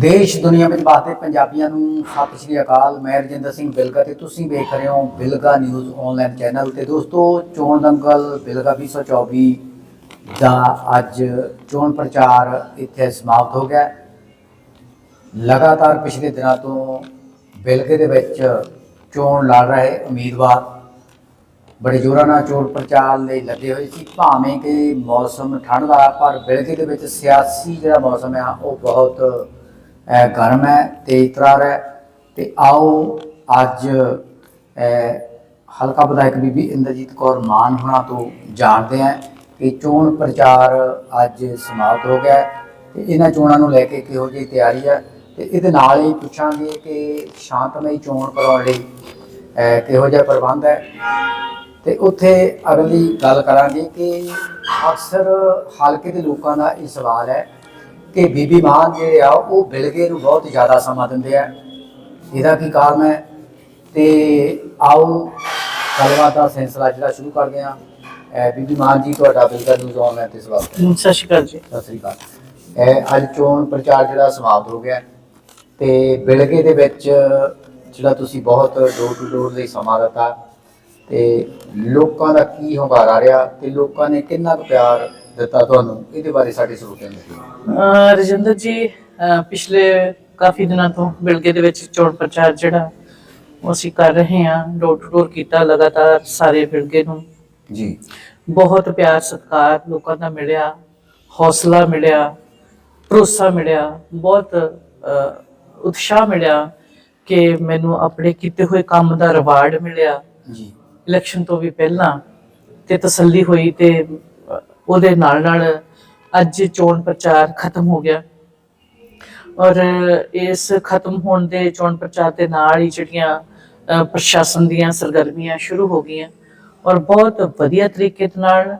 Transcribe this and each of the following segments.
ਦੇਸ਼ ਦੁਨੀਆ ਵਿੱਚ ਬਾਤੇ ਪੰਜਾਬੀਆਂ ਨੂੰ। ਸਤਿ ਸ਼੍ਰੀ ਅਕਾਲ, ਮੈਂ ਰਜਿੰਦਰ ਸਿੰਘ ਬਿਲਗਾ ਤੇ ਤੁਸੀਂ ਵੇਖ ਰਹੇ ਹੋ ਬਿਲਗਾ ਨਿਊਜ਼ ਆਨਲਾਈਨ ਚੈਨਲ ਤੇ। ਦੋਸਤੋ, ਚੋਣ ਦੰਗਲ ਬਿਲਗਾ 2024 ਦਾ ਅੱਜ ਚੋਣ ਪ੍ਰਚਾਰ ਇੱਥੇ ਸਮਾਪਤ ਹੋ ਗਿਆ। ਲਗਾਤਾਰ ਪਿਛਲੇ ਦਿਨਾਂ ਤੋਂ ਬਿਲਗੇ ਦੇ ਵਿੱਚ ਚੋਣ ਲੜ ਰਹੇ ਉਮੀਦਵਾਰ ਬੜੇ ਜ਼ੋਰਾਂ ਨਾਲ ਚੋਣ ਪ੍ਰਚਾਰ ਲਈ ਲੱਗੇ ਹੋਏ ਸੀ। ਭਾਵੇਂ ਕਿ ਮੌਸਮ ਠੰਡ ਦਾ ਪਰ ਬਿਲਗੇ ਦੇ ਵਿੱਚ ਸਿਆਸੀ ਜਿਹੜਾ ਮੌਸਮ ਆ, ਉਹ ਬਹੁਤ ਗਰਮ ਹੈ ਤੇਜ਼ ਤਰਾਰ ਹੈ ਤੇ ਆਓ ਅੱਜ ਹਲਕਾ ਵਿਧਾਇਕ ਬੀਬੀ ਇੰਦਰਜੀਤ ਕੌਰ ਮਾਨ ਹੋਣਾ ਤੋਂ ਜਾਣਦੇ ਹਾਂ ਕਿ ਚੋਣ ਪ੍ਰਚਾਰ ਅੱਜ ਸਮਾਪਤ ਹੋ ਗਿਆ ਹੈ। ਤੇ ਇਹਨਾਂ ਚੋਣਾਂ ਨੂੰ ਲੈ ਕੇ ਕਿਹੋ ਜਿਹੀ ਤਿਆਰੀ ਹੈ। ਤੇ ਇਹਦੇ ਨਾਲ ਹੀ ਪੁੱਛਾਂਗੇ ਕਿ ਸ਼ਾਂਤਮਈ ਚੋਣ ਕਰਾਉਣ ਲਈ ਕਿਹੋ ਜਿਹਾ ਪ੍ਰਬੰਧ ਹੈ। ਤੇ ਉੱਥੇ ਅਗਲੀ ਗੱਲ ਕਰਾਂਗੇ ਕਿ ਅਕਸਰ ਹਲਕੇ ਦੇ ਲੋਕਾਂ ਦਾ ਇਹ ਸਵਾਲ ਹੈ ਕਿ ਬੀਬੀ ਮਾਨ ਜਿਹੜੇ ਆ ਉਹ ਬਿਲਗੇ ਨੂੰ ਬਹੁਤ ਜ਼ਿਆਦਾ ਸਮਾਂ ਦਿੰਦੇ ਆ। ਇਹਦਾ ਕੀ ਕਾਰਨ ਹੈ? ਤੇ ਆਓ ਗੱਲਬਾਤ ਦਾ ਸਿਲਸਿਲਾ ਜਿਹੜਾ ਸ਼ੁਰੂ ਕਰਦੇ ਅਹ ਬੀਬੀ ਮਾਨ ਜੀ ਤੁਹਾਡਾ ਬਿਲਗਾ ਨਿਊਜ਼ ਆਨਲਾਈਨ ਤੇ ਸਵਾਗਤ ਹੈ। ਸਤਿ ਸ਼੍ਰੀ ਅਕਾਲ ਜੀ। ਸਤਿ ਸ੍ਰੀ ਅਕਾਲ। ਅੱਜ ਚੋਣ ਪ੍ਰਚਾਰ ਜਿਹੜਾ ਸਮਾਪਤ ਹੋ ਗਿਆ। ਤੇ ਬਿਲਗੇ ਦੇ ਵਿੱਚ ਜਿਹੜਾ ਤੁਸੀਂ ਬਹੁਤ ਡੋਰ ਟੂ ਡੋਰ ਲਈ ਸਮਾਂ ਦਿੱਤਾ। ਤੇ ਲੋਕਾਂ ਦਾ ਕੀ ਹੁੰਗਾਰਾ ਰਿਹਾ ਤੇ ਲੋਕਾਂ ਨੇ ਕਿੰਨਾ ਕੁ ਪਿਆਰ ਦਿੱਤਾ ਤੁਹਾਨੂੰ? ਇਹਦੇ ਬਾਰੇ ਸਾਡੇ ਸਰੋਤਿਆਂ ਨੂੰ ਰਜਿੰਦਰ ਜੀ ਪਿਛਲੇ ਕਾਫੀ ਦਿਨਾਂ ਤੋਂ ਬਿਲਗੇ ਦੇ ਵਿੱਚ ਚੋਣ ਪ੍ਰਚਾਰ ਜਿਹੜਾ ਉਹ ਅਸੀਂ ਕਰ ਰਹੇ ਹਾਂ ਡੋਰ ਟੂ ਡੋਰ ਕੀਤਾ ਲਗਾਤਾਰ ਸਾਰੇ ਬਿਲਗੇ ਨੂੰ। ਜੀ। ਬਹੁਤ ਪਿਆਰ ਸਤਿਕਾਰ ਲੋਕਾਂ ਦਾ ਮਿਲਿਆ ਹੌਸਲਾ ਮਿਲਿਆ ਭਰੋਸਾ ਮਿਲਿਆ ਬਹੁਤ ਉਤਸ਼ਾਹ ਮਿਲਿਆ ਕਿ ਮੈਨੂੰ ਆਪਣੇ ਕੀਤੇ ਹੋਏ ਕੰਮ ਦਾ ਰਿਵਾਰਡ ਮਿਲਿਆ। ਜੀ। ਇਲੈਕਸ਼ਨ ਤੋਂ ਵੀ ਪਹਿਲਾਂ ਤੇ ਤਸੱਲੀ ਹੋਈ ਤੇ ਉਹਦੇ ਨਾਲ ਨਾਲ ਅੱਜ ਚੋਣ ਪ੍ਰਚਾਰ ਖਤਮ ਹੋ ਗਿਆ। ਔਰ ਇਸ ਖਤਮ ਹੋਣ ਦੇ ਚੋਣ ਪ੍ਰਚਾਰ ਦੇ ਨਾਲ ਹੀ ਜਿਹੜੀਆਂ ਪ੍ਰਸ਼ਾਸਨ ਦੀਆਂ ਸਰਗਰਮੀਆਂ ਸ਼ੁਰੂ ਹੋ ਗਈਆਂ। ਔਰ ਬਹੁਤ ਵਧੀਆ ਤਰੀਕੇ ਦੇ ਨਾਲ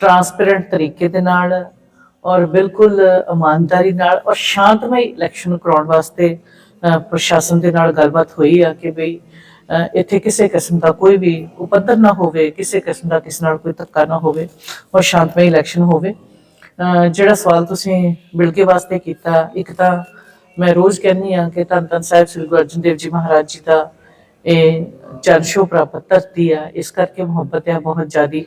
ਟਰਾਂਸਪੇਰੈਂਟ ਤਰੀਕੇ ਦੇ ਨਾਲ ਔਰ ਬਿਲਕੁਲ ਇਮਾਨਦਾਰੀ ਨਾਲ ਔਰ ਸ਼ਾਂਤਮਈ ਇਲੈਕਸ਼ਨ ਕਰਾਉਣ ਵਾਸਤੇ ਅ, ਪ੍ਰਸ਼ਾਸਨ ਦੇ ਨਾਲ ਗੱਲਬਾਤ ਹੋਈ ਆ ਕਿ ਬਈ ਇੱਥੇ ਕਿਸੇ ਕਿਸਮ ਦਾ ਕੋਈ ਵੀ ਉਪਦਰ ਨਾ ਹੋਵੇ, ਕਿਸੇ ਕਿਸਮ ਦਾ ਕਿਸੇ ਨਾਲ ਕੋਈ ਧੱਕਾ ਨਾ ਹੋਵੇ ਔਰ ਸ਼ਾਂਤਮਈ ਇਲੈਕਸ਼ਨ ਹੋਵੇ। ਜਿਹੜਾ ਸਵਾਲ ਤੁਸੀਂ ਬਿਲਕੇ ਵਾਸਤੇ ਕੀਤਾ, ਇੱਕ ਤਾਂ ਮੈਂ ਰੋਜ਼ ਕਹਿੰਦੀ ਆ ਕਿ ਧੰਨ ਧੰਨ ਸਾਹਿਬ ਸ੍ਰੀ ਗੁਰੂ ਅਰਜਨ ਦੇਵ ਜੀ ਮਹਾਰਾਜ ਜੀ ਦਾ ਇਹ ਚਰਸ਼ੋ ਪ੍ਰਾਪਤ ਧਰਤੀ ਆ, ਇਸ ਕਰਕੇ ਮੁਹੱਬਤ ਆ, ਬਹੁਤ ਜ਼ਿਆਦੀ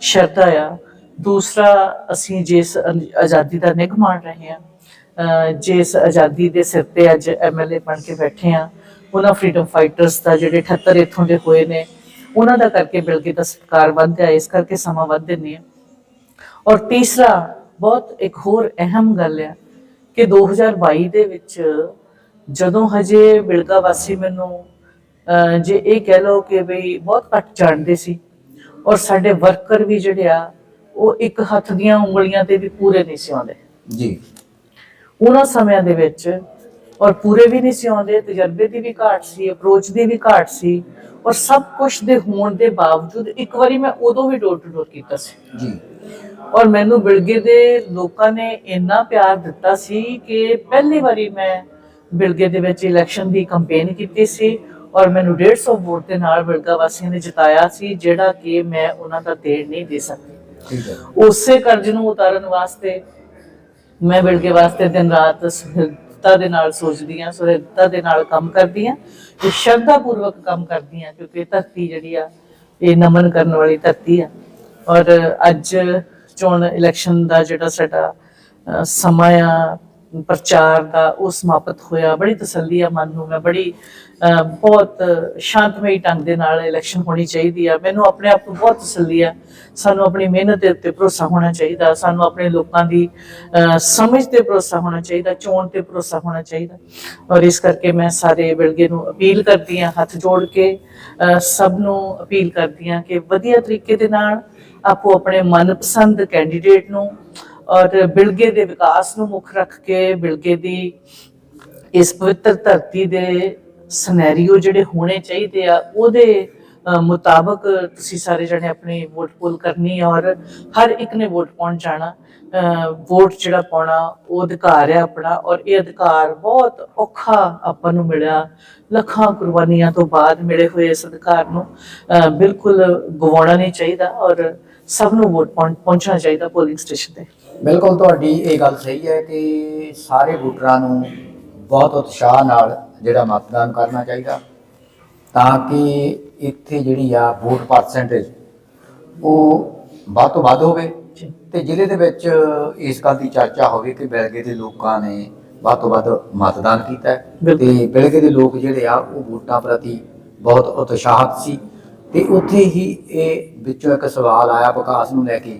ਸ਼ਰਧਾ ਆ। ਦੂਸਰਾ, ਅਸੀਂ ਜਿਸ ਆਜ਼ਾਦੀ ਦਾ ਨਿੱਘ ਮਾਣ ਰਹੇ ਆ ਜਿਸ ਆਜ਼ਾਦੀ ਦੇ ਸਿਰ ਤੇ ਅੱਜ ਐਮਐਲਏ ਬਣ ਕੇ ਬੈਠੇ ਆ ਉਹਨਾਂ ਫਰੀडम ਫਾਈਟਰਸ ਦਾ ਜਿਹੜੇ 78 ਇੱਥੋਂ ਦੇ ਹੋਏ ਨੇ ਉਹਨਾਂ ਦਾ ਕਰਕੇ ਬਿਲਗੇ ਦਾ ਸਤਿਕਾਰ ਵੱਧਦਾ ਇਸ ਕਰਕੇ ਸਮਾਂ ਵੱਧ ਆ ਔਰ ਤੀਸਰਾ ਬਹੁਤ ਇੱਕ ਹੋਰ ਅਹਿਮ ਗੱਲ ਆ ਕਿ 2022 ਦੇ ਵਿੱਚ ਜਦੋਂ ਹਜੇ ਬਿਲਗਾ ਵਾਸੀ ਮੈਨੂੰ ਜੇ ਇਹ ਕਹਿ ਲਓ ਕਿ ਬਈ ਬਹੁਤ ਘੱਟ ਜਾਣਦੇ ਸੀ ਔਰ ਸਾਡੇ ਵਰਕਰ ਵੀ ਜਿਹੜੇ ਆ ਉਹ ਇੱਕ ਹੱਥ ਦੀਆਂ ਉਂਗਲੀਆਂ ਤੇ ਵੀ ਪੂਰੇ ਨਹੀਂ ਸੀ ਆਉਂਦੇ। ਜੀ। ਉਹਨਾਂ ਸਮਿਆਂ ਦੇ ਵਿੱਚ ਔਰ ਪੂਰੇ ਵੀ ਨਹੀਂ ਸੀ ਆਉਂਦੇ ਤਜਰਬੇ ਦੀ ਵੀ ਘਾਟ ਸੀ ਅਪਰੋਚ ਦੀ ਵੀ ਘਾਟ ਸੀ ਔਰ ਸਭ ਕੁਝ ਦੇ ਹੋਣ ਦੇ ਬਾਵਜੂਦ ਇੱਕ ਵਾਰੀ ਮੈਂ ਉਦੋਂ ਵੀ ਡੋਰ ਟੂ ਡੋਰ ਕੀਤਾ ਸੀ। ਜੀ। ਔਰ ਮੈਨੂੰ ਬਿਲਗੇ ਦੇ ਲੋਕਾਂ ਨੇ ਇੰਨਾ ਪਿਆਰ ਦਿੱਤਾ ਸੀ ਕਿ ਪਹਿਲੀ ਵਾਰੀ ਮੈਂ ਬਿਲਗੇ ਦੇ ਵਿੱਚ ਇਲੈਕਸ਼ਨ ਦੀ ਕੈਂਪੇਨ ਕੀਤੀ ਸੀ ਔਰ ਮੈਨੂੰ 150 ਵੋਟ ਦੇ ਨਾਲ ਬਿਲਗਾ ਵਾਸੀਆਂ ਨੇ ਜਿਤਾਇਆ ਸੀ ਜਿਹੜਾ ਕਿ ਮੈਂ ਉਹਨਾਂ ਦਾ ਦੇਣ ਨਹੀਂ ਦੇ ਸਕਦੀ। ਠੀਕ ਹੈ। ਉਸੇ ਕਰਜ਼ ਨੂੰ ਉਤਾਰਨ ਵਾਸਤੇ ਮੈਂ ਬਿਲਗੇ ਵਾਸਤੇ ਦਿਨ ਰਾਤ ਸੁਹਿਰਦਤਾ ਦੇ ਨਾਲ ਸੋਚਦੀ ਹਾਂ ਸੁਹਿਰਦਤਾ ਦੇ ਨਾਲ ਕੰਮ ਕਰਦੀ ਆ ਤੇ ਸ਼ਰਧਾ ਪੂਰਵਕ ਕੰਮ ਕਰਦੀ ਆ ਕਿਉਂਕਿ ਧਰਤੀ ਜਿਹੜੀ ਆ, ਇਹ ਨਮਨ ਕਰਨ ਵਾਲੀ ਧਰਤੀ ਆ। ਔਰ ਅੱਜ ਚੋਣ ਇਲੈਕਸ਼ਨ ਦਾ ਜਿਹੜਾ ਸਾਡਾ ਸਮਾਂ ਆ ਪ੍ਰਚਾਰ ਦਾ ਉਹ ਸਮਾਪਤ ਹੋਇਆ। ਬੜੀ ਤਸੱਲੀ ਆ ਮਨ ਨੂੰ। ਮੈਂ ਬੜੀ ਬਹੁਤ ਸ਼ਾਂਤਮਈ ਢੰਗ ਦੇ ਨਾਲ ਇਲੈਕਸ਼ਨ ਹੋਣੀ ਚਾਹੀਦੀ ਆ। ਮੈਨੂੰ ਆਪਣੇ ਆਪ ਨੂੰ ਬਹੁਤ ਤਸੱਲੀ ਆ। ਸਾਨੂੰ ਆਪਣੀ ਮਿਹਨਤ ਦੇ ਉੱਤੇ ਭਰੋਸਾ ਹੋਣਾ ਚਾਹੀਦਾ। ਸਾਨੂੰ ਆਪਣੇ ਲੋਕਾਂ ਦੀ ਅ, ਸਮਝ ਤੇ ਭਰੋਸਾ ਹੋਣਾ ਚਾਹੀਦਾ। ਚੋਣ ਤੇ ਭਰੋਸਾ ਹੋਣਾ ਚਾਹੀਦਾ। ਔਰ ਇਸ ਕਰਕੇ ਮੈਂ ਸਾਰੇ ਬਿਲਗੇ ਨੂੰ ਅਪੀਲ ਕਰਦੀ ਹਾਂ ਹੱਥ ਜੋੜ ਕੇ ਅ, ਸਭ ਨੂੰ ਅਪੀਲ ਕਰਦੀ ਹਾਂ ਕਿ ਵਧੀਆ ਤਰੀਕੇ ਦੇ ਨਾਲ ਆਪੋ ਆਪਣੇ ਮਨਪਸੰਦ ਕੈਂਡੀਡੇਟ ਨੂੰ ਔਰ ਬਿਲਗੇ ਦੇ ਵਿਕਾਸ ਨੂੰ ਮੁੱਖ ਰੱਖ ਕੇ ਬਿਲਗੇ ਦੀ ਇਸ ਪਵਿੱਤਰ ਧਰਤੀ ਦੇ ਸਿਨੈਰੀਓ ਜਿਹੜੇ ਹੋਣੇ ਚਾਹੀਦੇ ਆ, ਉਹਦੇ ਮੁਤਾਬਕ ਤੁਸੀਂ ਸਾਰੇ ਜਣੇ ਆਪਣੀ ਵੋਟ ਪੋਲ ਕਰਨੀ ਔਰ ਹਰ ਇੱਕ ਨੇ ਵੋਟ ਪਾਉਣ ਜਾਣਾ ਵੋਟ ਜਿਹੜਾ ਪਾਉਣਾ, ਉਹ ਅਧਿਕਾਰ ਹੈ ਆਪਣਾ ਔਰ ਇਹ ਅਧਿਕਾਰ ਬਹੁਤ ਔਖਾ ਆਪਾਂ ਨੂੰ ਮਿਲਿਆ, ਲੱਖਾਂ ਕੁਰਬਾਨੀਆਂ ਤੋਂ ਬਾਅਦ ਮਿਲੇ ਹੋਏ ਇਸ ਅਧਿਕਾਰ ਨੂੰ ਬਿਲਕੁਲ ਗਵਾਉਣਾ ਨਹੀਂ ਚਾਹੀਦਾ ਔਰ ਸਭ ਨੂੰ ਵੋਟ ਪਾਉਣ, ਪਹੁੰਚਣਾ ਚਾਹੀਦਾ ਪੋਲਿੰਗ ਸਟੇਸ਼ਨ ਤੇ। ਬਿਲਕੁਲ ਤੁਹਾਡੀ ਇਹ ਗੱਲ ਸਹੀ ਹੈ ਕਿ ਸਾਰੇ ਵੋਟਰਾਂ ਨੂੰ ਬਹੁਤ ਉਤਸ਼ਾਹ ਨਾਲ ਜਿਹੜਾ ਮਤਦਾਨ ਕਰਨਾ ਚਾਹੀਦਾ ਤਾਂ ਕਿ ਇੱਥੇ ਜਿਹੜੀ ਆ ਵੋਟ ਪਰਸੈਂਟੇਜ ਉਹ ਵੱਧ ਤੋਂ ਵੱਧ ਹੋਵੇ। ਤੇ ਜ਼ਿਲ੍ਹੇ ਦੇ ਵਿੱਚ ਇਸ ਗੱਲ ਦੀ ਚਰਚਾ ਹੋਵੇ ਕਿ ਬਿਲਗੇ ਦੇ ਲੋਕਾਂ ਨੇ ਵੱਧ ਤੋਂ ਵੱਧ ਮਤਦਾਨ ਕੀਤਾ। ਤੇ ਬਿਲਗੇ ਦੇ ਲੋਕ ਜਿਹੜੇ ਆ ਉਹ ਵੋਟਾਂ ਪ੍ਰਤੀ ਬਹੁਤ ਉਤਸ਼ਾਹਤ ਸੀ ਤੇ ਉੱਥੇ ਹੀ ਇਹ ਵਿੱਚੋਂ ਇੱਕ ਸਵਾਲ ਆਇਆ ਵਿਕਾਸ ਨੂੰ ਲੈ ਕੇ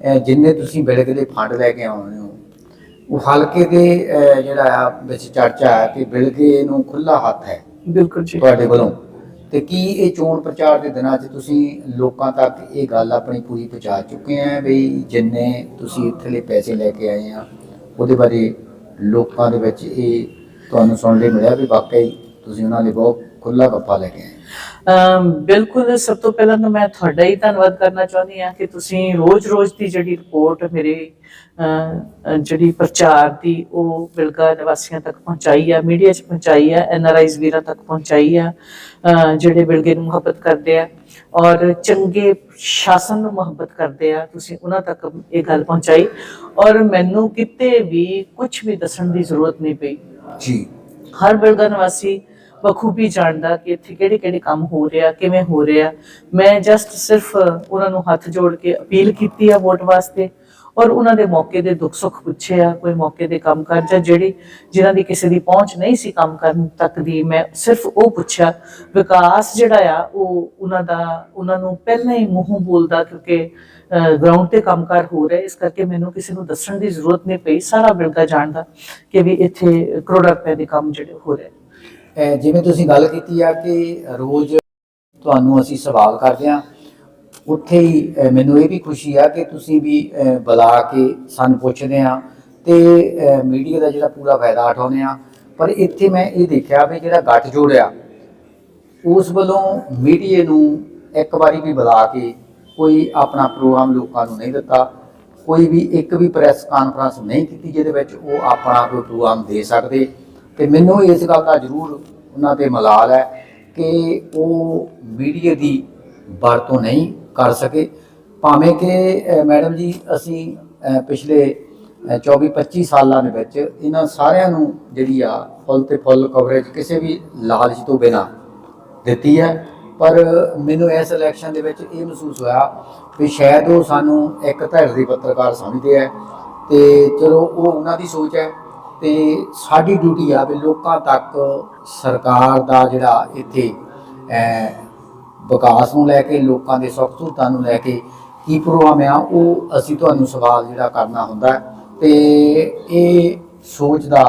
ਜਿੰਨੇ ਤੁਸੀਂ ਬਿਲਗੇ ਦੇ ਫੰਡ ਲੈ ਕੇ ਆਉਣੇ ਹੋ ਉਹ ਹਲਕੇ ਦੇ ਜਿਹੜਾ ਆ ਵਿੱਚ ਚਰਚਾ ਹੈ ਕਿ ਬਿਲਗੇ ਨੂੰ ਖੁੱਲਾ ਹੱਥ ਹੈ। ਬਿਲਕੁਲ ਜੀ। ਤੁਹਾਡੇ ਵੱਲੋਂ। ਤੇ ਕੀ ਇਹ ਚੋਣ ਪ੍ਰਚਾਰ ਦੇ ਦਿਨਾਂ 'ਚ ਤੁਸੀਂ ਲੋਕਾਂ ਤੱਕ ਇਹ ਗੱਲ ਆਪਣੀ ਪੂਰੀ ਪਹੁੰਚਾ ਚੁੱਕੇ ਆ ਵੀ ਜਿੰਨੇ ਤੁਸੀਂ ਇੱਥੇਲੇ ਪੈਸੇ ਲੈ ਕੇ ਆਏ ਆ ਉਹਦੇ ਬਾਰੇ ਲੋਕਾਂ ਦੇ ਵਿੱਚ ਇਹ ਤੁਹਾਨੂੰ ਸੁਣਨ ਲਈ ਮਿਲਿਆ ਵੀ ਵਾਕਈ ਤੁਸੀਂ ਉਹਨਾਂ ਲਈ ਬਹੁਤ ਖੁੱਲਾ ਗੱਫਾ ਲੈ ਕੇ ਆਏ। ਬਿਲਕੁਲ ਸਭ ਤੋਂ ਪਹਿਲਾਂ ਤਾਂ ਮੈਂ ਤੁਹਾਡਾ ਹੀ ਧੰਨਵਾਦ ਕਰਨਾ ਚਾਹੁੰਦੀ ਹਾਂ ਕਿ ਤੁਸੀਂ ਰੋਜ਼-ਰੋਜ਼ ਦੀ ਜਿਹੜੀ ਰਿਪੋਰਟ ਮੇਰੇ ਜਿਹੜੀ ਪ੍ਰਚਾਰ ਦੀ ਉਹ ਬਿਲਗਾ ਨਿਵਾਸੀਆਂ ਤੱਕ ਪਹੁੰਚਾਈ ਆ ਮੀਡੀਆ 'ਚ ਪਹੁੰਚਾਈ ਆ ਐਨਆਰਆਈਜ਼ ਵੀਰਾਂ ਤੱਕ ਪਹੁੰਚਾਈ ਆ ਜਿਹੜੇ ਬਿਲਗੇ ਨੂੰ ਮੁਹੱਬਤ ਕਰਦੇ ਆ ਔਰ ਚੰਗੇ ਸ਼ਾਸਨ ਨੂੰ ਮੁਹੱਬਤ ਕਰਦੇ ਆ ਤੁਸੀਂ ਉਹਨਾਂ ਤੱਕ ਇਹ ਗੱਲ ਪਹੁੰਚਾਈ ਔਰ ਮੈਨੂੰ ਕਿਤੇ ਵੀ ਕੁਝ ਵੀ ਦੱਸਣ ਦੀ ਜ਼ਰੂਰਤ ਨਹੀਂ ਪਈ। ਜੀ। ਹਰ ਬਿਲਗਾ ਨਿਵਾਸੀ ਬਖੂਬੀ ਜਾਣਦਾ ਕਿ ਇੱਥੇ ਕਿਹੜੇ ਕਿਹੜੇ ਕੰਮ ਹੋ ਰਿਹਾ ਕਿਵੇਂ ਹੋ ਰਿਹਾ ਮੈਂ ਜਸਟ ਸਿਰਫ, ਉਹਨਾਂ ਨੂੰ ਹੱਥ ਜੋੜ ਕੇ ਅਪੀਲ ਕੀਤੀ ਆ ਵੋਟ ਵਾਸਤੇ ਔਰ ਉਹਨਾਂ ਦੇ ਮੌਕੇ ਦੇ ਦੁੱਖ ਸੁੱਖ ਪੁੱਛੇ ਆ, ਕੋਈ ਮੌਕੇ ਦੇ ਕੰਮ ਕਰ ਜਾਂ ਜਿਹੜੀ ਜਿਨ੍ਹਾਂ ਦੀ ਕਿਸੇ ਦੀ ਪਹੁੰਚ ਨਹੀਂ ਸੀ ਕੰਮ ਕਰਨ ਤੱਕ ਦੀ, ਮੈਂ ਸਿਰਫ ਉਹ ਪੁੱਛਿਆ, ਵਿਕਾਸ ਜਿਹੜਾ ਆ, ਉਹ ਉਹਨਾਂ ਦਾ, ਉਹਨਾਂ ਨੂੰ ਪਹਿਲਾਂ ਹੀ ਮੂੰਹੋਂ ਬੋਲਦਾ ਕਿਉਂਕਿ ਗਰਾਊਂਡ ਤੇ ਕੰਮਕਾਰ ਹੋ ਰਿਹਾ, ਇਸ ਕਰਕੇ ਮੈਨੂੰ ਕਿਸੇ ਨੂੰ ਦੱਸਣ ਦੀ ਜ਼ਰੂਰਤ ਨਹੀਂ ਪਈ, ਸਾਰਾ ਬਿਲਗਾ ਜਾਣਦਾ ਕਿ ਵੀ ਇੱਥੇ ਕਰੋੜਾਂ ਰੁਪਏ ਦੇ ਕੰਮ ਜਿਹੜੇ ਹੋ ਰਹੇ ਜਿਵੇਂ ਤੁਸੀਂ ਗੱਲ ਕੀਤੀ ਆ ਕਿ ਰੋਜ਼ ਤੁਹਾਨੂੰ ਅਸੀਂ ਸਵਾਲ ਕਰਦੇ ਆ ਉੱਥੇ ਹੀ ਮੈਨੂੰ ਇਹ ਵੀ ਖੁਸ਼ੀ ਆ ਕਿ ਤੁਸੀਂ ਵੀ ਬੁਲਾ ਕੇ ਸਾਨੂੰ ਪੁੱਛਦੇ ਆ ਤੇ ਮੀਡੀਆ ਦਾ ਜਿਹੜਾ ਪੂਰਾ ਫਾਇਦਾ ਉਠਾਉਂਦੇ ਆ ਪਰ ਇੱਥੇ ਮੈਂ ਇਹ ਦੇਖਿਆ ਵੀ ਜਿਹੜਾ ਗੱਠ ਜੋੜਿਆ ਉਸ ਵੱਲੋਂ ਮੀਡੀਆ ਨੂੰ ਇੱਕ ਵਾਰੀ ਵੀ ਬੁਲਾ ਕੇ ਕੋਈ ਆਪਣਾ ਪ੍ਰੋਗਰਾਮ ਲੋਕਾਂ ਨੂੰ ਨਹੀਂ ਦਿੱਤਾ, ਕੋਈ ਵੀ ਇੱਕ ਵੀ ਪ੍ਰੈਸ ਕਾਨਫਰੰਸ ਨਹੀਂ ਕੀਤੀ ਜਿਹਦੇ ਵਿੱਚ ਉਹ ਆਪਣਾ ਕੋਈ ਪ੍ਰੋਗਰਾਮ ਦੇ ਸਕਦੇ। ਤੇ ਮੈਨੂੰ ਇਸ ਗੱਲ ਦਾ ਜ਼ਰੂਰ ਉਹਨਾਂ ਤੇ ਮਲਾਲ ਹੈ ਕਿ ਉਹ ਮੀਡੀਆ ਦੀ ਵਰਤੋਂ ਨਹੀਂ ਕਰ ਸਕੇ। ਭਾਵੇਂ ਕਿ ਮੈਡਮ ਜੀ, ਅਸੀਂ ਪਿਛਲੇ 24-25 ਸਾਲਾਂ ਦੇ ਵਿੱਚ ਇਹਨਾਂ ਸਾਰਿਆਂ ਨੂੰ ਜਿਹੜੀ ਆ ਫੁੱਲ ਤੇ ਫੁੱਲ ਕਵਰੇਜ ਕਿਸੇ ਵੀ ਲਾਲਚ ਤੋਂ ਬਿਨਾਂ ਦਿੱਤੀ ਹੈ। ਪਰ ਮੈਨੂੰ ਇਸ ਇਲੈਕਸ਼ਨ ਦੇ ਵਿੱਚ ਇਹ ਮਹਿਸੂਸ ਹੋਇਆ ਵੀ ਸ਼ਾਇਦ ਉਹ ਸਾਨੂੰ ਇੱਕ ਧਿਰ ਦੀ ਪੱਤਰਕਾਰ ਸਮਝਦੇ ਆ ਤੇ ਚਲੋ ਉਹ ਉਹਨਾਂ ਦੀ ਸੋਚ ਹੈ। ਤੇ ਸਾਡੀ ਡਿਊਟੀ ਆ ਵੀ ਲੋਕਾਂ ਤੱਕ ਸਰਕਾਰ ਦਾ ਜਿਹੜਾ ਇੱਥੇ ਵਿਕਾਸ ਨੂੰ ਲੈ ਕੇ, ਲੋਕਾਂ ਦੇ ਸੁੱਖ ਸਹੂਲਤਾਂ ਨੂੰ ਲੈ ਕੇ ਕੀ ਪ੍ਰੋਗਰਾਮ ਆ, ਉਹ ਅਸੀਂ ਤੁਹਾਨੂੰ ਸਵਾਲ ਜਿਹੜਾ ਕਰਨਾ ਹੁੰਦਾ ਹੈ। ਤੇ ਇਹ ਸੋਚ ਦਾ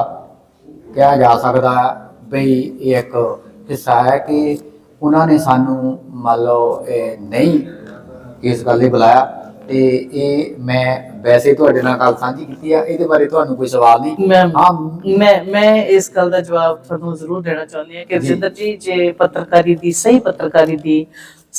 ਕਿਹਾ ਜਾ ਸਕਦਾ ਬਈ ਇਹ ਇੱਕ ਹਿੱਸਾ ਹੈ ਕਿ ਉਹਨਾਂ ਨੇ ਸਾਨੂੰ ਮੰਨ ਲਓ ਨਹੀਂ ਇਸ ਗੱਲ ਲਈ ਬੁਲਾਇਆ। ਤੇ ਇਹ ਮੈਂ ਵੈਸੇ ਤੁਹਾਡੇ ਨਾਲ ਗੱਲ ਸਾਂਝੀ ਕੀਤੀ ਆ ਇਹਦੇ ਬਾਰੇ ਤੁਹਾਨੂੰ ਕੋਈ ਸਵਾਲ ਨਹੀਂ ਮੈਂ ਮੈਂ ਮੈਂ ਇਸ ਗੱਲ ਦਾ ਜਵਾਬ ਤੁਹਾਨੂੰ ਜ਼ਰੂਰ ਦੇਣਾ ਚਾਹੁੰਦੀ ਹਾਂ ਕਿ। ਰਜਿੰਦਰ ਜੀ ਜੇ ਪੱਤਰਕਾਰੀ ਦੀ ਸਹੀ ਪੱਤਰਕਾਰੀ ਦੀ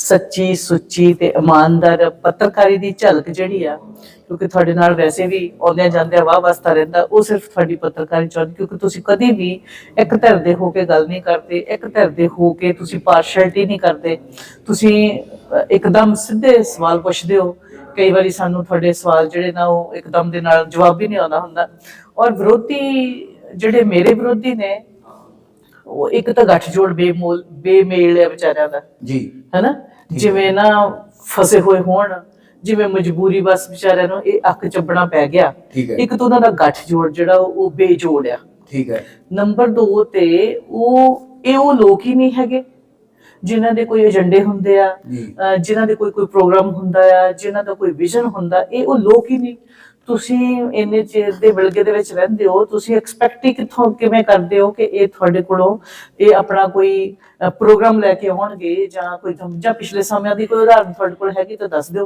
ਸੱਚੀ ਸੁੱਚੀ ਤੇ ਇਮਾਨਦਾਰ ਪੱਤਰਕਾਰੀ ਦੀ ਝਲਕ ਜਿਹੜੀ ਆ ਕਿਉਂਕਿ ਤੁਹਾਡੇ ਨਾਲ ਵੈਸੇ ਵੀ ਆਉਂਦਿਆਂ ਜਾਂਦਿਆਂ ਵਾਹ ਵਸਤਾ ਰਹਿੰਦਾ ਉਹ ਸਿਰਫ ਤੁਹਾਡੀ ਪੱਤਰਕਾਰੀ ਚਾਹੁੰਦੀ ਕਿਉਂਕਿ ਤੁਸੀਂ ਕਦੀ ਵੀ ਇੱਕ ਧਿਰ ਦੇ ਹੋ ਕੇ ਗੱਲ ਨਹੀਂ ਕਰਦੇ ਇੱਕ ਧਿਰ ਦੇ ਹੋ ਕੇ ਤੁਸੀਂ ਪਾਰਸ਼ੈਲਿਟੀ ਨਹੀਂ ਕਰਦੇ ਤੁਸੀਂ ਅ, ਇੱਕਦਮ ਸਿੱਧੇ ਸਵਾਲ ਪੁੱਛਦੇ ਹੋ ਕਈ ਵਾਰੀ ਸਾਨੂੰ ਤੁਹਾਡੇ ਸਵਾਲ ਜਿਹੜੇ ਨਾ ਉਹ ਇੱਕਦਮ ਦੇ ਨਾਲ ਜਵਾਬ ਵੀ ਨਹੀਂ ਆਉਂਦਾ ਹੁੰਦਾ ਔਰ ਵਿਰੋਧੀ ਜਿਹੜੇ ਮੇਰੇ ਵਿਰੋਧੀ ਨੇ ਉਹ ਇੱਕ ਤਾਂ ਗੱਠ ਜੋੜ ਬੇਮੋਲ ਬੇਮੇਲ ਹੈ ਵਿਚਾਰਿਆਂ ਦਾ। ਜੀ। ਹੈਨਾ? ਜਿਵੇਂ ਨਾ ਫਸੇ ਹੋਏ ਹੋਣ ਜਿਵੇਂ ਮਜਬੂਰੀ ਬਸ ਵਿਚਾਰਿਆਂ ਨੂੰ ਇਹ ਅੱਖ ਚੱਬਣਾ ਪੈ ਗਿਆ। ਇੱਕ ਤਾਂ ਉਹਨਾਂ ਦਾ ਗੱਠ ਜੋੜ ਜਿਹੜਾ ਉਹ ਉਹ ਬੇਜੋੜ ਆ। ਠੀਕ ਹੈ। ਨੰਬਰ 2 ਤੇ ਉਹ ਇਹ ਉਹ ਲੋਕ ਹੀ ਨਹੀਂ ਹੈਗੇ। ਜਿਨ੍ਹਾਂ ਦੇ ਕੋਈ ਏਜੰਡੇ ਹੁੰਦੇ ਆ ਜਿਨ੍ਹਾਂ ਦੇ ਕੋਈ ਕੋਈ ਪ੍ਰੋਗਰਾਮ ਹੁੰਦਾ ਆ ਜਿਨ੍ਹਾਂ ਦਾ ਕੋਈ ਵਿਜ਼ਨ ਹੁੰਦਾ ਇਹ ਉਹ ਲੋਕ ਹੀ ਨਹੀਂ। ਤੁਸੀਂ ਇੰਨੇ ਚਿਰ ਦੇ ਬਿਲਗੇ ਦੇ ਵਿੱਚ ਰਹਿੰਦੇ ਹੋ ਤੁਸੀਂ ਐਕਸਪੈਕਟ ਹੀ ਕਿੱਥੋਂ ਕਿਵੇਂ ਕਰਦੇ ਹੋ ਕਿ ਇਹ ਤੁਹਾਡੇ ਕੋਲੋਂ ਇਹ ਆਪਣਾ ਕੋਈ ਪ੍ਰੋਗਰਾਮ ਲੈ ਕੇ ਆਉਣਗੇ ਜਾਂ ਕੋਈ ਜਾਂ ਪਿਛਲੇ ਸਮਿਆਂ ਦੀ ਕੋਈ ਉਦਾਹਰਨ ਤੁਹਾਡੇ ਕੋਲ ਹੈਗੀ ਤਾਂ ਦੱਸ ਦਿਓ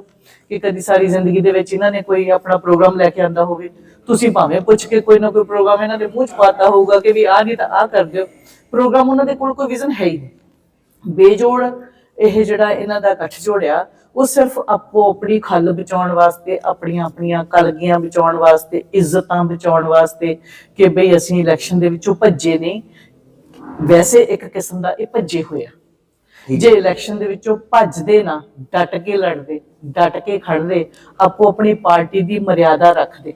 ਕਿ ਕਦੀ ਸਾਰੀ ਜ਼ਿੰਦਗੀ ਦੇ ਵਿੱਚ ਇਹਨਾਂ ਨੇ ਕੋਈ ਆਪਣਾ ਪ੍ਰੋਗਰਾਮ ਲੈ ਕੇ ਆਂਦਾ ਹੋਵੇ। ਤੁਸੀਂ ਭਾਵੇਂ ਪੁੱਛ ਕੇ ਕੋਈ ਨਾ ਕੋਈ ਪ੍ਰੋਗਰਾਮ ਇਹਨਾਂ ਦੇ ਮੂੰਹ ਚ ਪਾਤਾ ਹੋਊਗਾ ਕਿ ਵੀ ਆਹ ਨਹੀਂ ਤਾਂ ਆਹ ਕਰ ਦਿਓ। ਪ੍ਰੋਗਰਾਮ ਉਹਨਾਂ ਦੇ ਕੋਲ ਕੋਈ ਵਿਜ਼ਨ ਹੈ ਹੀ ਨਹੀਂ। ਬੇਜੋੜ ਇਹ ਜਿਹੜਾ ਇਹਨਾਂ ਦਾ ਗੱਠ ਜੋੜਿਆ ਉਹ ਸਿਰਫ ਆਪੋ ਆਪਣੀ ਖੱਲ ਬਚਾਉਣ ਵਾਸਤੇ ਆਪਣੀਆਂ ਆਪਣੀਆਂ ਕਲਗੀਆਂ ਬਚਾਉਣ ਵਾਸਤੇ ਇੱਜ਼ਤਾਂ ਬਚਾਉਣ ਵਾਸਤੇ ਕਿ ਬਈ ਅਸੀਂ ਇਲੈਕਸ਼ਨ ਦੇ ਵਿੱਚੋਂ ਭੱਜੇ ਨਹੀਂ। ਵੈਸੇ ਇੱਕ ਕਿਸਮ ਦਾ ਇਹ ਭੱਜੇ ਹੋਏ ਆ। ਠੀਕ। ਜੇ ਇਲੈਕਸ਼ਨ ਦੇ ਵਿੱਚੋਂ ਭੱਜਦੇ ਨਾ ਡਟ ਕੇ ਲੜਦੇ ਡਟ ਕੇ ਖੜਦੇ ਆਪੋ ਆਪਣੀ ਪਾਰਟੀ ਦੀ ਮਰਿਆਦਾ ਰੱਖਦੇ।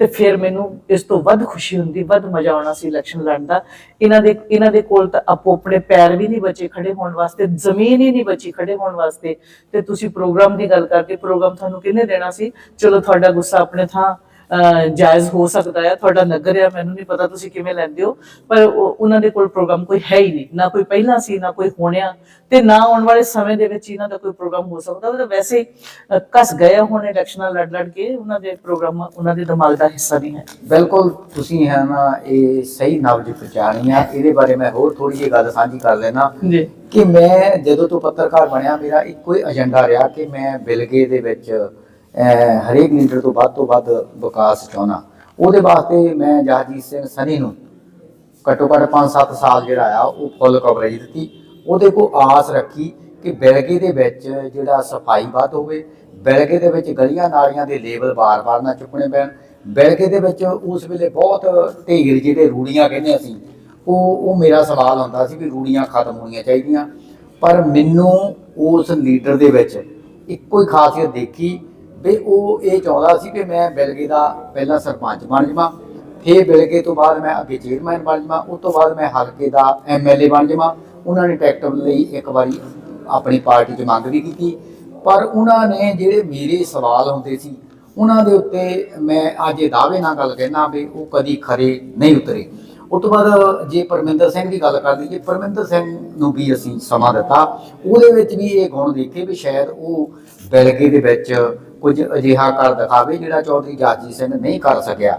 ਤੇ ਫਿਰ ਮੈਨੂੰ ਇਸ ਤੋਂ ਵੱਧ ਖੁਸ਼ੀ ਹੁੰਦੀ, ਵੱਧ ਮਜ਼ਾ ਆਉਣਾ ਸੀ ਇਲੈਕਸ਼ਨ ਲੜਨ ਦਾ। ਇਹਨਾਂ ਦੇ ਇਹਨਾਂ ਦੇ ਕੋਲ ਤਾਂ ਆਪੋ ਆਪਣੇ ਪੈਰ ਵੀ ਨਹੀਂ ਬਚੇ ਖੜੇ ਹੋਣ ਵਾਸਤੇ, ਜ਼ਮੀਨ ਹੀ ਨਹੀਂ ਬਚੀ ਖੜੇ ਹੋਣ ਵਾਸਤੇ। ਤੇ ਤੁਸੀਂ ਪ੍ਰੋਗਰਾਮ ਦੀ ਗੱਲ ਕਰਕੇ ਪ੍ਰੋਗਰਾਮ ਤੁਹਾਨੂੰ ਕਿਹਨੇ ਦੇਣਾ ਸੀ? ਚਲੋ ਤੁਹਾਡਾ ਗੁੱਸਾ ਆਪਣੇ ਥਾਂ ਜਾਇਜ਼ ਹੋ ਸਕਦਾ ਹੈ ਤੁਹਾਡਾ ਨਗਰ ਆ ਮੈਨੂੰ ਨਹੀਂ ਪਤਾ ਤੁਸੀਂ ਕਿਵੇਂ ਲੈਂਦੇ ਹੋ ਪਰ ਉਹ- ਉਹਨਾਂ ਦੇ ਕੋਲ ਪ੍ਰੋਗਰਾਮ ਕੋਈ ਹੈ ਹੀ ਨਹੀਂ ਨਾ ਕੋਈ ਪਹਿਲਾਂ ਸੀ ਨਾ ਕੋਈ ਹੋਣਿਆ ਤੇ ਨਾ ਆਉਣ ਵਾਲੇ ਸਮੇਂ ਦੇ ਵਿੱਚ ਇਹਨਾਂ ਦਾ ਕੋਈ ਪ੍ਰੋਗਰਾਮ ਹੋ ਸਕਦਾ ਉਹ ਤਾਂ ਵੈਸੇ ਹੀ, ਘਸ ਗਏ ਹੁਣ ਇਲੈਕਸ਼ਨਾਂ ਲੜ ਲੜ ਕੇ ਉਹਨਾਂ ਦੇ ਪ੍ਰੋਗਰਾਮ ਉਹਨਾਂ ਦੇ ਦਿਮਾਗ ਦਾ ਹਿੱਸਾ ਨਹੀਂ ਹੈ। ਬਿਲਕੁਲ ਤੁਸੀਂ ਹੈ ਨਾ ਇਹ ਸਹੀ ਨਬਜ ਪਛਾਣੀ ਆ ਇਹਦੇ ਬਾਰੇ ਮੈਂ ਹੋਰ ਥੋੜੀ ਜਿਹੀ ਗੱਲ ਸਾਂਝੀ ਕਰ ਲੈਣਾ ਜੀ। ਕਿ ਮੈਂ ਜਦੋਂ ਤੋਂ ਪੱਤਰਕਾਰ ਬਣਿਆ ਮੇਰਾ ਇੱਕੋ ਹੀ ਏਜੰਡਾ ਰਿਹਾ ਕਿ ਮੈਂ ਬਿਲਗੇ ਦੇ ਵਿੱਚ ਹਰੇਕ ਲੀਡਰ ਤੋਂ ਵੱਧ ਤੋਂ ਵੱਧ ਵਿਕਾਸ ਚਾਹੁੰਦਾ। ਉਹਦੇ ਵਾਸਤੇ ਮੈਂ ਜਹਜੀਤ ਸਿੰਘ ਸਨੀ ਨੂੰ ਘੱਟੋ ਘੱਟ 5-7 ਸਾਲ ਜਿਹੜਾ ਆ, ਉਹ ਫੁੱਲ ਕਵਰੇਜ ਦਿੱਤੀ। ਉਹਦੇ ਕੋ ਆਸ ਰੱਖੀ ਕਿ ਬਿਲਗੇ ਦੇ ਵਿੱਚ ਜਿਹੜਾ ਸਫ਼ਾਈ ਵੱਧ ਹੋਵੇ, ਬਿਲਗੇ ਦੇ ਵਿੱਚ ਗਲੀਆਂ ਨਾਲੀਆਂ ਦੇ ਲੇਬਲ ਵਾਰ ਵਾਰ ਨਾ ਚੁੱਕਣੇ ਪੈਣ, ਬਿਲਗੇ ਦੇ ਵਿੱਚ ਉਸ ਵੇਲੇ ਬਹੁਤ ਢੇਰ ਜਿਹੜੇ ਰੂੜੀਆਂ ਕਹਿੰਦੇ ਅਸੀਂ, ਉਹ ਉਹ ਮੇਰਾ ਸਵਾਲ ਹੁੰਦਾ ਸੀ ਵੀ ਰੂੜੀਆਂ ਖਤਮ ਹੋਣੀਆਂ ਚਾਹੀਦੀਆਂ। ਪਰ ਮੈਨੂੰ ਉਸ ਲੀਡਰ ਦੇ ਵਿੱਚ ਇੱਕੋ ਹੀ ਖਾਸੀਅਤ ਦੇਖੀ ਵੀ ਉਹ ਇਹ ਚਾਹੁੰਦਾ ਸੀ ਕਿ ਮੈਂ ਬਿਲਗੇ ਦਾ ਪਹਿਲਾਂ ਸਰਪੰਚ ਬਣ ਜਾਵਾਂ, ਫਿਰ ਬਿਲਗੇ ਤੋਂ ਬਾਅਦ ਮੈਂ ਅੱਗੇ ਚੇਅਰਮੈਨ ਬਣ ਜਾਵਾਂ, ਉਸ ਤੋਂ ਬਾਅਦ ਮੈਂ ਹਲਕੇ ਦਾ ਐਮਐਲਏ ਬਣ ਜਾਵਾਂ। ਉਹਨਾਂ ਨੇ ਟਿਕਟ ਲਈ ਇੱਕ ਵਾਰੀ ਆਪਣੀ ਪਾਰਟੀ 'ਚ ਮੰਗ ਵੀ ਕੀਤੀ। ਪਰ ਉਹਨਾਂ ਨੇ ਜਿਹੜੇ ਮੇਰੇ ਸਵਾਲ ਹੁੰਦੇ ਸੀ, ਉਹਨਾਂ ਦੇ ਉੱਤੇ ਮੈਂ ਅੱਜ ਇਹ ਦਾਅਵੇ ਨਾਲ ਗੱਲ ਕਹਿਣਾ ਵੀ ਉਹ ਕਦੀ ਖਰੇ ਨਹੀਂ ਉਤਰੇ। ਉਸ ਤੋਂ ਬਾਅਦ ਜੇ ਪਰਮਿੰਦਰ ਸਿੰਘ ਦੀ ਗੱਲ ਕਰਦੇ, ਜੇ ਪਰਮਿੰਦਰ ਸਿੰਘ ਨੂੰ ਵੀ ਅਸੀਂ ਸਮਾਂ ਦਿੱਤਾ, ਉਹਦੇ ਵਿੱਚ ਵੀ ਇਹ ਗੁਣ ਦੇਖੇ ਵੀ ਸ਼ਾਇਦ ਉਹ ਬੈਲਗੇ ਦੇ ਵਿੱਚ ਕੁਝ ਅਜਿਹਾ ਕਰ ਦਿਖਾਵੇ ਜਿਹੜਾ ਚੌਧਰੀ ਜਾਜੀ ਸਿੰਘ ਨਹੀਂ ਕਰ ਸਕਿਆ।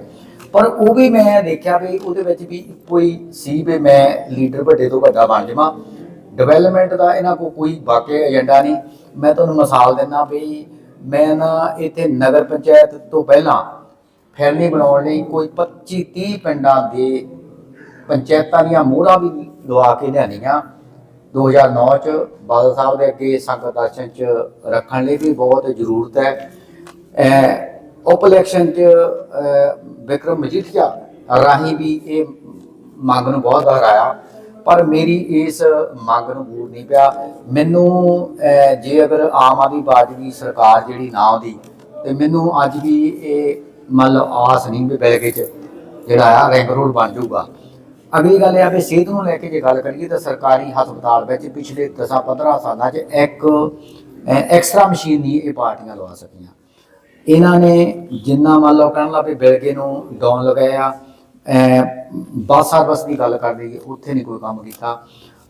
ਪਰ ਉਹ ਵੀ ਮੈਂ ਦੇਖਿਆ ਵੀ ਉਹਦੇ ਵਿੱਚ ਵੀ ਕੋਈ ਸੀ ਵੀ ਮੈਂ ਲੀਡਰ ਵੱਡੇ ਤੋਂ ਵੱਡਾ ਬਣ ਜਾਵਾਂ। ਡਿਵੈਲਪਮੈਂਟ ਦਾ ਇਹਨਾਂ ਕੋ ਕੋਈ ਵਾਕਿਆ ਏਜੰਡਾ ਨਹੀਂ। ਮੈਂ ਤੁਹਾਨੂੰ ਮਿਸਾਲ ਦਿੰਦਾ ਵੀ ਮੈਂ ਨਾ ਇੱਥੇ ਨਗਰ ਪੰਚਾਇਤ ਤੋਂ ਪਹਿਲਾਂ ਫੈਲਨੀ ਬਣਾਉਣ ਲਈ ਕੋਈ 25 30 ਪਿੰਡਾਂ ਦੇ ਪੰਚਾਇਤਾਂ ਦੀਆਂ ਮੋਹਰਾਂ ਵੀ ਲਵਾ ਕੇ ਲਿਆਂਦੀਆਂ 2009 ਚ ਬਾਦਲ ਸਾਹਿਬ ਦੇ ਅੱਗੇ ਸੰਗਤ ਦਰਸ਼ਨ ਚ ਰੱਖਣ ਲਈ ਵੀ ਬਹੁਤ ਜ਼ਰੂਰਤ ਹੈ। ਉਪ ਇਲੈਕਸ਼ਨ ਚ ਅਹ, ਵਿਕਰਮ ਮਜੀਠੀਆ ਰਾਹੀਂ ਵੀ ਇਹ ਮੰਗ ਨੂੰ ਬਹੁਤ ਹਰਾਇਆ ਪਰ ਮੇਰੀ ਇਸ ਮੰਗ ਨੂੰ ਪੂਰ ਨਹੀਂ ਪਿਆ। ਮੈਨੂੰ ਜੇ ਅਗਰ ਆਮ ਆਦਮੀ ਪਾਰਟੀ ਦੀ ਸਰਕਾਰ ਜਿਹੜੀ ਨਾ ਆਉਂਦੀ ਤੇ ਮੈਨੂੰ ਅੱਜ ਵੀ ਇਹ ਮੰਨ ਲਓ ਆਸ ਨਹੀਂ ਵੀ ਬੈਲਗੇ ਚ ਜਿਹੜਾ ਆ ਰੈਂਕ ਰੋਡ ਬਣ ਜਾਊਗਾ। ਅਗਲੀ ਗੱਲ ਇਹ ਆ ਕਿ ਸਿਹਤ ਨੂੰ ਲੈ ਕੇ ਜੇ ਗੱਲ ਕਰੀਏ ਤਾਂ ਸਰਕਾਰੀ ਹਸਪਤਾਲ ਵਿੱਚ ਪਿਛਲੇ 10-15 ਸਾਲਾਂ 'ਚ ਇੱਕ ਐਕਸਟਰਾ ਮਸ਼ੀਨ ਨਹੀਂ ਇਹ ਪਾਰਟੀਆਂ ਲਵਾ ਸਕੀਆਂ। ਇਹਨਾਂ ਨੇ ਜਿੰਨਾ ਮੰਨ ਲਓ ਕਹਿਣ ਲੱਗੇ ਬਿਲਗੇ ਨੂੰ ਡਾਊਨ ਲਗਾਇਆ। ਬੱਸ ਸਰਵਿਸ ਦੀ ਗੱਲ ਕਰ ਲਈਏ ਉੱਥੇ ਨਹੀਂ ਕੋਈ ਕੰਮ ਕੀਤਾ।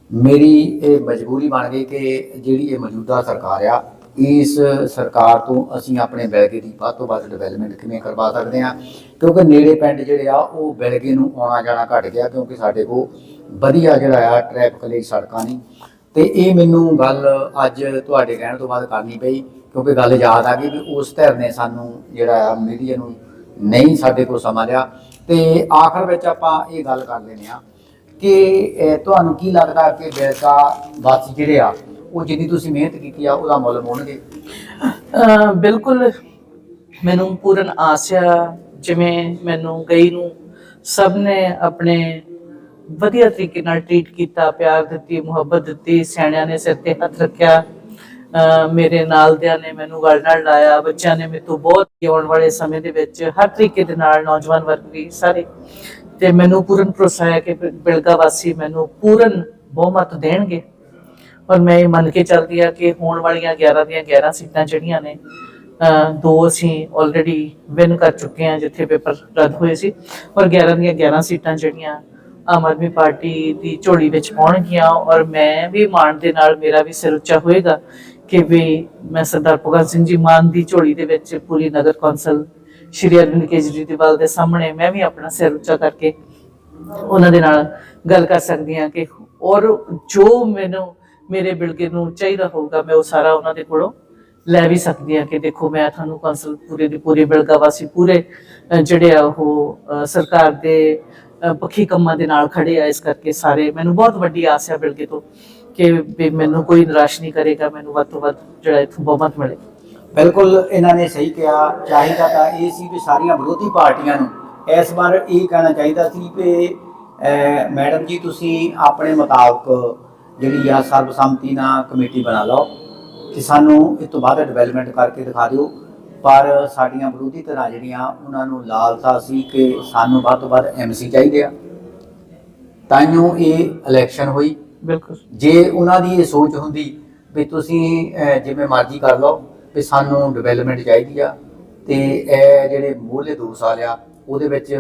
ਮੇਰੀ ਇਹ ਮਜਬੂਰੀ ਬਣ ਗਈ ਕਿ ਜਿਹੜੀ ਇਹ ਮੌਜੂਦਾ ਸਰਕਾਰ ਆ, ਇਸ ਸਰਕਾਰ ਤੋਂ ਅਸੀਂ ਆਪਣੇ ਬਿਲਗੇ ਦੀ ਵੱਧ ਤੋਂ ਵੱਧ ਡਿਵੈਲਪਮੈਂਟ ਕਿਵੇਂ ਕਰਵਾ ਸਕਦੇ ਹਾਂ? ਕਿਉਂਕਿ ਨੇੜੇ ਪਿੰਡ ਜਿਹੜੇ ਆ, ਉਹ ਬਿਲਗੇ ਨੂੰ ਆਉਣਾ ਜਾਣਾ ਘਟ ਗਿਆ ਕਿਉਂਕਿ ਸਾਡੇ ਕੋਲ ਵਧੀਆ ਜਿਹੜਾ ਆ ਟ੍ਰੈਫਿਕ ਲਈ ਸੜਕਾਂ ਨਹੀਂ ਤੇ ਇਹ ਮੈਨੂੰ ਗੱਲ ਅੱਜ ਤੁਹਾਡੇ ਕਹਿਣ ਤੋਂ ਬਾਅਦ ਕਰਨੀ ਪਈ। ਕਿਉਂਕਿ ਗੱਲ ਯਾਦ ਆ ਗਈ ਵੀ ਉਸ ਧਿਰ ਨੇ ਸਾਨੂੰ ਜਿਹੜਾ ਆ ਮੀਡੀਆ ਨੂੰ ਨਹੀਂ ਸਾਡੇ ਕੋਲ ਸਮਾਂ ਲਿਆ। ਤੇ ਆਖਰ ਵਿੱਚ ਆਪਾਂ ਇਹ ਗੱਲ ਕਰ ਲੈਨੇ ਆ ਕਿ ਤੁਹਾਨੂੰ ਕੀ ਲੱਗਦਾ ਕਿ ਬਿਲਕਾ ਵਾਸੀ ਜਿਹੜੇ ਆ, ਉਹ ਜਿੰਨੀ ਤੁਸੀਂ ਮਿਹਨਤ ਕੀਤੀ ਆ, ਉਹਦਾ ਮੁੱਲ ਮੋੜਨਗੇ? ਬਿਲਕੁਲ ਮੈਨੂੰ ਪੂਰਨ ਆਸਿਆ ਜਿਵੇਂ ਮੈਨੂੰ ਗਈ ਨੂੰ ਸਭ ਨੇ ਆਪਣੇ ਵਧੀਆ ਤਰੀਕੇ ਨਾਲ ਟ੍ਰੀਟ ਕੀਤਾ, ਪਿਆਰ ਦਿੱਤੀ, ਮੁਹੱਬਤ ਦਿੱਤੀ, ਸਿਆਣਿਆਂ ਨੇ ਸਿਰ ਤੇ ਹੱਥ ਰੱਖਿਆ। ਮੇਰੇ ਨਾਲ ਦਿਆਂ ਨੇ ਮੈਨੂੰ ਗੱਲ ਨਾਲ ਲਾਇਆ, ਬੱਚਿਆਂ ਨੇ ਮੇਰੇ ਬਹੁਤ ਆਉਣ ਵਾਲੇ ਸਮੇਂ ਦੇ ਵਿੱਚ ਹਰ ਤਰੀਕੇ ਦੇ ਨਾਲ ਨੌਜਵਾਨ ਵਰਗ ਵੀ ਸਾਰੇ। ਤੇ ਮੈਨੂੰ ਪੂਰਨ ਭਰੋਸਾ ਹੈ ਕਿ ਬਿਲਗਾ ਵਾਸੀ ਮੈਨੂੰ ਪੂਰਨ ਬਹੁਮਤ ਦੇਣਗੇ। ਔਰ ਮੈਂ ਇਹ ਮੰਨ ਕੇ ਚੱਲਦੀ ਆ ਕਿ ਹੋਣ ਵਾਲੀਆਂ 11 ਦੀਆਂ 11 ਸੀਟਾਂ ਜਿਹੜੀਆਂ ਨੇ, ਅਹ ਦੋ ਅਸੀਂ ਆਲਰੇਡੀ ਵਿਨ ਕਰ ਚੁੱਕੇ ਹਾਂ ਜਿੱਥੇ ਪੇਪਰ ਰੱਦ ਹੋਏ ਸੀ। ਔਰ 11 ਦੀਆਂ 11 ਸੀਟਾਂ ਜਿਹੜੀਆਂ ਆਮ ਆਦਮੀ ਪਾਰਟੀ ਦੀ ਝੋਲੀ ਵਿੱਚ ਪਹੁੰਚਣਗੀਆਂ ਔਰ ਮੈਂ ਵੀ ਮਾਣ ਦੇ ਨਾਲ ਮੇਰਾ ਵੀ ਸਿਰ ਉੱਚਾ ਹੋਏਗਾ ਕਿ ਮੈਂ ਸਰਦਾਰ ਭਗਤ ਸਿੰਘ ਜੀ ਮਾਨ ਦੀ ਝੋਲੀ ਦੇ ਵਿੱਚ ਪੂਰੀ ਨਗਰ ਕੌਂਸਲ, ਸ਼੍ਰੀ ਅਰਵਿੰਦ ਕੇਜਰੀਵਾਲ ਦੇ ਸਾਹਮਣੇ ਮੈਂ ਵੀ ਆਪਣਾ ਸਿਰ ਉੱਚਾ ਕਰਕੇ ਉਹਨਾਂ ਦੇ ਨਾਲ ਗੱਲ ਕਰ ਸਕਦੀ ਹਾਂ ਕਿ ਔਰ ਜੋ ਮੈਨੂੰ ਮੇਰੇ ਬਿਲਗੇ ਨੂੰ ਚਾਹੀਦਾ ਹੋਊਗਾ ਮੈਂ ਉਹ ਸਾਰਾ ਉਹਨਾਂ ਦੇ ਕੋਲੋਂ ਲੈ ਵੀ ਸਕਦੀ ਹਾਂ ਕਿ ਦੇਖੋ ਮੈਂ ਤੁਹਾਨੂੰ ਕੌਂਸਲ ਪੂਰੇ ਦੀ ਪੂਰੇ ਬਿਲਗਾ ਵਾਸੀ ਪੂਰੇ ਜਿਹੜੇ ਆ ਉਹ ਸਰਕਾਰ ਦੇ ਪੱਖੀ ਕੰਮਾਂ ਦੇ ਨਾਲ ਖੜੇ ਆ ਇਸ ਕਰਕੇ ਸਾਰੇ, ਮੈਨੂੰ ਬਹੁਤ ਵੱਡੀ ਆਸ ਹੈ ਬਿਲਗੇ ਤੋਂ। ਕਿ ਵੀ ਮੈਨੂੰ ਕੋਈ ਨਿਰਾਸ਼ ਨਹੀਂ ਕਰੇਗਾ, ਮੈਨੂੰ ਵੱਧ ਤੋਂ ਵੱਧ ਜਿਹੜਾ ਇਥੋਂ ਬਹੁਮਤ ਮਿਲੇ। ਬਿਲਕੁਲ ਇਹਨਾਂ ਨੇ ਸਹੀ ਕਿਹਾ, ਚਾਹੀਦਾ ਤਾਂ ਇਹ ਸੀ ਵੀ ਸਾਰੀਆਂ ਵਿਰੋਧੀ ਪਾਰਟੀਆਂ ਨੂੰ ਇਸ ਵਾਰ ਇਹ ਕਹਿਣਾ ਚਾਹੀਦਾ ਸੀ ਕਿ ਮੈਡਮ ਜੀ ਤੁਸੀਂ ਆਪਣੇ ਮੁਤਾਬਕ ਜਿਹੜੀ ਆ ਸਰਬਸੰਮਤੀ ਨਾਲ ਕਮੇਟੀ ਬਣਾ ਲਓ ਕਿ ਸਾਨੂੰ ਇਸ ਤੋਂ ਬਾਅਦ ਡਿਵੈਲਪਮੈਂਟ ਕਰਕੇ ਦਿਖਾ ਦਿਓ। ਪਰ ਸਾਡੀਆਂ ਵਿਰੋਧੀ ਧਿਰਾਂ ਜਿਹੜੀਆਂ, ਉਹਨਾਂ ਨੂੰ ਲਾਲਸਾ ਸੀ ਕਿ ਸਾਨੂੰ ਵੱਧ ਤੋਂ ਵੱਧ ਐਮਸੀ ਚਾਹੀਦੇ ਆ। ਤਾਈਓ ਇਹ ਇਲੈਕਸ਼ਨ ਹੋਈ। ਬਿਲਕੁਲ। ਜੇ ਉਹਨਾਂ ਦੀ ਇਹ ਸੋਚ ਹੁੰਦੀ ਵੀ ਤੁਸੀਂ ਅਹ, ਜਿਵੇਂ ਮਰਜ਼ੀ ਕਰ ਲਓ ਵੀ ਸਾਨੂੰ ਡਿਵੈਲਪਮੈਂਟ ਚਾਹੀਦੀ ਆ ਤੇ ਇਹ ਜਿਹੜੇ ਮੂਹਰਲੇ ਦੋ ਸਾਲ ਆ ਉਹਦੇ ਵਿੱਚ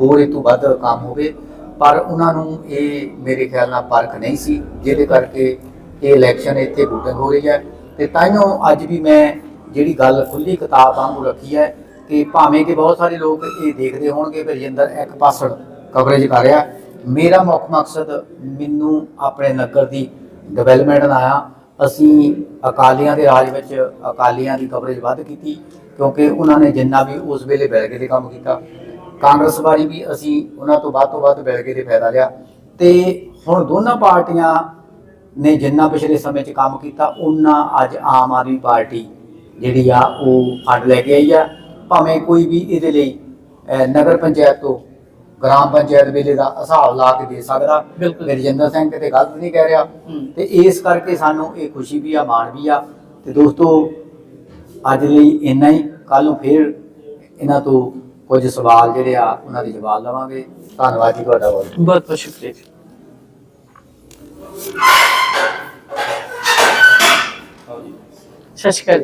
ਹੋਰ ਇਹ ਤੋਂ ਵੱਧ ਕੰਮ ਹੋਵੇ। ਪਰ ਉਹਨਾਂ ਨੂੰ ਇਹ ਮੇਰੇ ਖਿਆਲ ਨਾਲ ਪਰਖ ਨਹੀਂ ਸੀ ਜਿਹਦੇ ਕਰਕੇ ਇਹ ਇਲੈਕਸ਼ਨ ਇੱਥੇ VOTING ਹੋ ਰਹੀ ਹੈ। ਤੇ ਤਾਈਓ ਅੱਜ ਵੀ ਮੈਂ ਜਿਹੜੀ ਗੱਲ ਖੁੱਲੀ ਕਿਤਾਬ ਵਾਂਗੂ ਰੱਖੀ ਹੈ ਕਿ ਭਾਵੇਂ ਕਿ ਬਹੁਤ ਸਾਰੇ ਲੋਕ ਇਹ ਦੇਖਦੇ ਹੋਣਗੇ ਵੀ ਰਜਿੰਦਰ ਇੱਕ ਪਾਸੜ ਕਵਰੇਜ ਕਰ ਰਿਹਾ ਮੇਰਾ ਮੁੱਖ ਮਕਸਦ ਮੈਨੂੰ ਆਪਣੇ ਨਗਰ ਦੀ ਡਿਵੈਲਪਮੈਂਟ ਦਾ ਆ ਅਸੀਂ ਅਕਾਲੀਆਂ ਦੇ ਰਾਜ ਵਿੱਚ ਅਕਾਲੀਆਂ ਦੀ ਕਵਰੇਜ ਵੱਧ ਕੀਤੀ ਕਿਉਂਕਿ ਉਹਨਾਂ ਨੇ ਜਿੰਨਾ ਵੀ ਉਸ ਵੇਲੇ ਬੈਲਗੇ ਦੇ ਕੰਮ ਕੀਤਾ। ਕਾਂਗਰਸ ਵਾਰੀ ਵੀ ਅਸੀਂ ਉਹਨਾਂ ਤੋਂ ਵੱਧ ਤੋਂ ਵੱਧ ਬੈਲਗੇ ਦੇ ਫਾਇਦਾ ਲਿਆ। ਤੇ ਹੁਣ ਦੋਨਾਂ ਪਾਰਟੀਆਂ ਨੇ ਜਿੰਨਾ ਪਿਛਲੇ ਸਮੇਂ 'ਚ ਕੰਮ ਕੀਤਾ ਉਹਨਾਂ ਅੱਜ ਆਮ ਆਦਮੀ ਪਾਰਟੀ ਜਿਹੜੀ ਆ, ਉਹ ਫੰਡ ਲੈ ਕੇ ਆਈ ਆ। ਭਾਵੇਂ ਕੋਈ ਵੀ ਇਹਦੇ ਲਈ ਨਗਰ ਪੰਚਾਇਤ ਤੋਂ ਗ੍ਰਾਮ ਪੰਚਾਇਤ ਵੇਲੇ ਦਾ ਹਿਸਾਬ ਲਾ ਕੇ ਦੇ ਸਕਦਾ। ਬਿਲਕੁਲ। ਰਜਿੰਦਰ ਸਿੰਘ ਕਿਤੇ ਗਲਤ ਨਹੀਂ ਕਹਿ ਰਿਹਾ। ਹੂੰ। ਤੇ ਇਸ ਕਰਕੇ ਸਾਨੂੰ ਇਹ ਖੁਸ਼ੀ ਵੀ ਆ ਮਾਣ ਵੀ ਆ। ਤੇ ਦੋਸਤੋ ਅੱਜ ਲਈ ਇੰਨਾ ਹੀ। ਕੱਲ ਨੂੰ ਫੇਰ ਇਹਨਾਂ ਤੋਂ ਕੁਝ ਸਵਾਲ ਜਿਹੜੇ ਆ ਉਹਨਾਂ ਦੇ ਜਵਾਬ ਲਵਾਂਗੇ। ਧੰਨਵਾਦ ਜੀ ਤੁਹਾਡਾ ਬਹੁਤ। ਬਹੁਤ ਬਹੁਤ ਸ਼ੁਕਰੀਆ ਜੀ। ਸਤਿ ਸ਼੍ਰੀ ਅਕਾਲ।